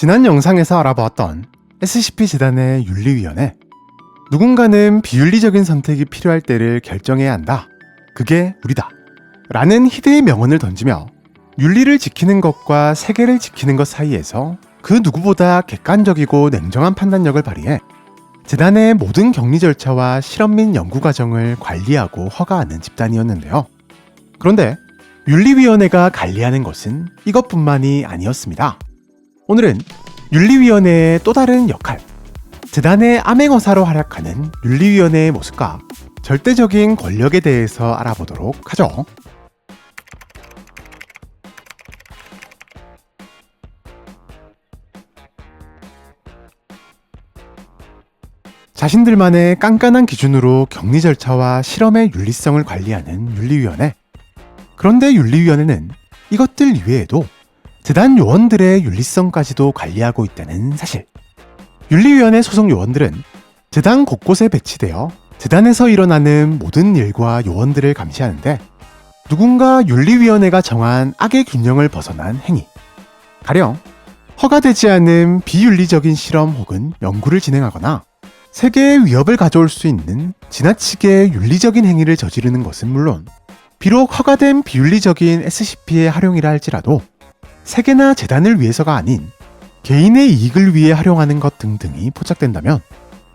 지난 영상에서 알아보았던 SCP 재단의 윤리위원회. 누군가는 비윤리적인 선택이 필요할 때를 결정해야 한다. 그게 우리다. 라는 희대의 명언을 던지며 윤리를 지키는 것과 세계를 지키는 것 사이에서 그 누구보다 객관적이고 냉정한 판단력을 발휘해 재단의 모든 격리 절차와 실험 및 연구 과정을 관리하고 허가하는 집단이었는데요. 그런데 윤리위원회가 관리하는 것은 이것뿐만이 아니었습니다. 오늘은 윤리위원회의 또 다른 역할, 재단의 암행어사로 활약하는 윤리위원회의 모습과 절대적인 권력에 대해서 알아보도록 하죠. 자신들만의 깐깐한 기준으로 격리 절차와 실험의 윤리성을 관리하는 윤리위원회. 그런데 윤리위원회는 이것들 이외에도 재단 요원들의 윤리성까지도 관리하고 있다는 사실. 윤리위원회 소속 요원들은 재단 곳곳에 배치되어 재단에서 일어나는 모든 일과 요원들을 감시하는데 누군가 윤리위원회가 정한 악의 균형을 벗어난 행위, 가령 허가되지 않은 비윤리적인 실험 혹은 연구를 진행하거나 세계에 위협을 가져올 수 있는 지나치게 윤리적인 행위를 저지르는 것은 물론 비록 허가된 비윤리적인 SCP의 활용이라 할지라도 세계나 재단을 위해서가 아닌 개인의 이익을 위해 활용하는 것 등등이 포착된다면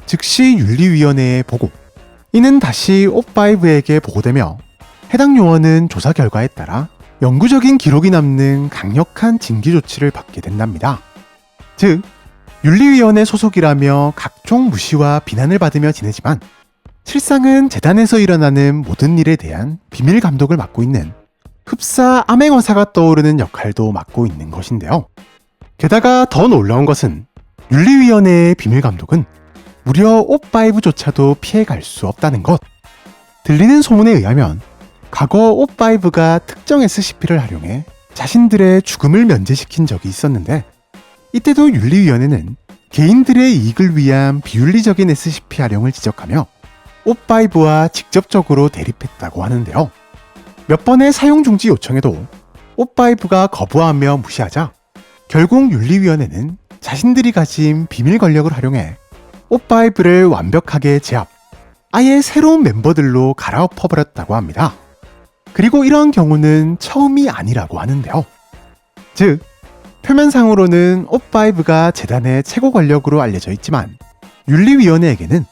즉시 윤리위원회에 보고 이는 다시 옵5에게 보고되며 해당 요원은 조사 결과에 따라 영구적인 기록이 남는 강력한 징계 조치를 받게 된답니다. 즉, 윤리위원회 소속이라며 각종 무시와 비난을 받으며 지내지만 실상은 재단에서 일어나는 모든 일에 대한 비밀 감독을 맡고 있는 흡사 암행어사가 떠오르는 역할도 맡고 있는 것인데요. 게다가 더 놀라운 것은 윤리위원회의 비밀 감독은 무려 옵5조차도 피해갈 수 없다는 것. 들리는 소문에 의하면 과거 옵5가 특정 SCP를 활용해 자신들의 죽음을 면제시킨 적이 있었는데 이때도 윤리위원회는 개인들의 이익을 위한 비윤리적인 SCP 활용을 지적하며 옵5와 직접적으로 대립했다고 하는데요. 몇 번의 사용 중지 요청에도 옵5가 거부하며 무시하자 결국 윤리위원회는 자신들이 가진 비밀 권력을 활용해 옵5를 완벽하게 제압, 아예 새로운 멤버들로 갈아엎어버렸다고 합니다. 그리고 이러한 경우는 처음이 아니라고 하는데요. 즉, 표면상으로는 옵5가 재단의 최고 권력으로 알려져 있지만 윤리위원회에게는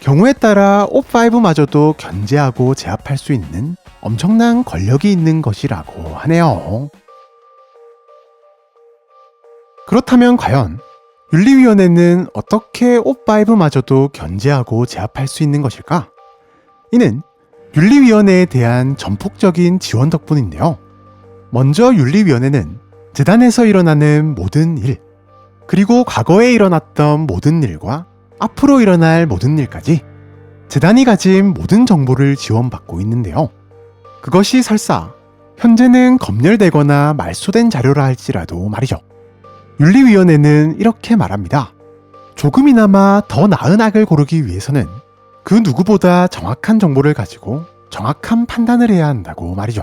경우에 따라 옵5마저도 견제하고 제압할 수 있는 엄청난 권력이 있는 것이라고 하네요. 그렇다면 과연 윤리위원회는 어떻게 옵5마저도 견제하고 제압할 수 있는 것일까? 이는 윤리위원회에 대한 전폭적인 지원 덕분인데요. 먼저 윤리위원회는 재단에서 일어나는 모든 일, 그리고 과거에 일어났던 모든 일과 앞으로 일어날 모든 일까지 재단이 가진 모든 정보를 지원받고 있는데요. 그것이 설사 현재는 검열되거나 말소된 자료라 할지라도 말이죠. 윤리위원회는 이렇게 말합니다. 조금이나마 더 나은 악을 고르기 위해서는 그 누구보다 정확한 정보를 가지고 정확한 판단을 해야 한다고 말이죠.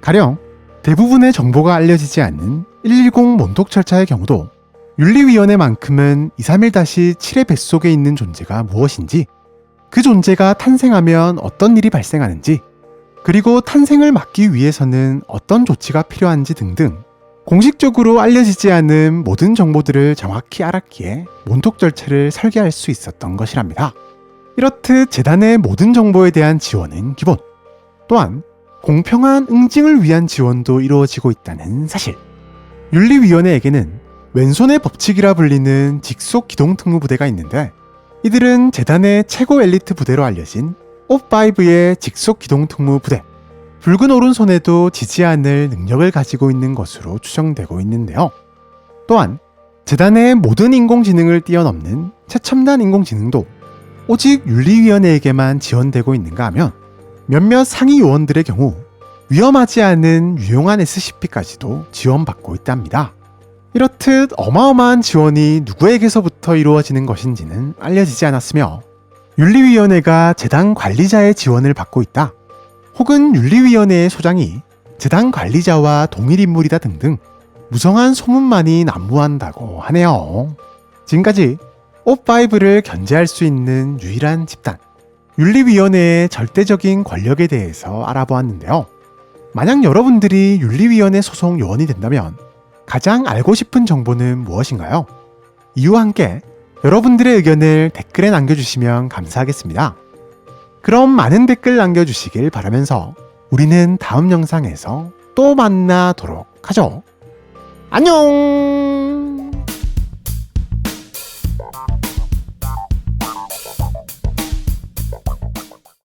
가령 대부분의 정보가 알려지지 않는 110 몬톡 절차의 경우도 윤리위원회만큼은 231-7의 뱃속에 있는 존재가 무엇인지, 그 존재가 탄생하면 어떤 일이 발생하는지, 그리고 탄생을 막기 위해서는 어떤 조치가 필요한지 등등 공식적으로 알려지지 않은 모든 정보들을 정확히 알았기에 몬톡 절차를 설계할 수 있었던 것이랍니다. 이렇듯 재단의 모든 정보에 대한 지원은 기본. 또한 공평한 응징을 위한 지원도 이루어지고 있다는 사실. 윤리위원회에게는 왼손의 법칙이라 불리는 직속 기동 특무 부대가 있는데 이들은 재단의 최고 엘리트 부대로 알려진 옵5의 직속 기동 특무 부대. 붉은 오른손에도 지지 않을 능력을 가지고 있는 것으로 추정되고 있는데요. 또한 재단의 모든 인공지능을 뛰어넘는 최첨단 인공지능도 오직 윤리위원회에게만 지원되고 있는가 하면 몇몇 상위 요원들의 경우 위험하지 않은 유용한 SCP까지도 지원받고 있답니다. 이렇듯 어마어마한 지원이 누구에게서부터 이루어지는 것인지는 알려지지 않았으며 윤리위원회가 재단 관리자의 지원을 받고 있다. 혹은 윤리위원회의 소장이 재단 관리자와 동일 인물이다 등등 무성한 소문만이 난무한다고 하네요. 지금까지 옵5를 견제할 수 있는 유일한 집단, 윤리위원회의 절대적인 권력에 대해서 알아보았는데요. 만약 여러분들이 윤리위원회 소속 요원이 된다면 가장 알고 싶은 정보는 무엇인가요? 이유와 함께 여러분들의 의견을 댓글에 남겨주시면 감사하겠습니다. 그럼 많은 댓글 남겨주시길 바라면서 우리는 다음 영상에서 또 만나도록 하죠. 안녕!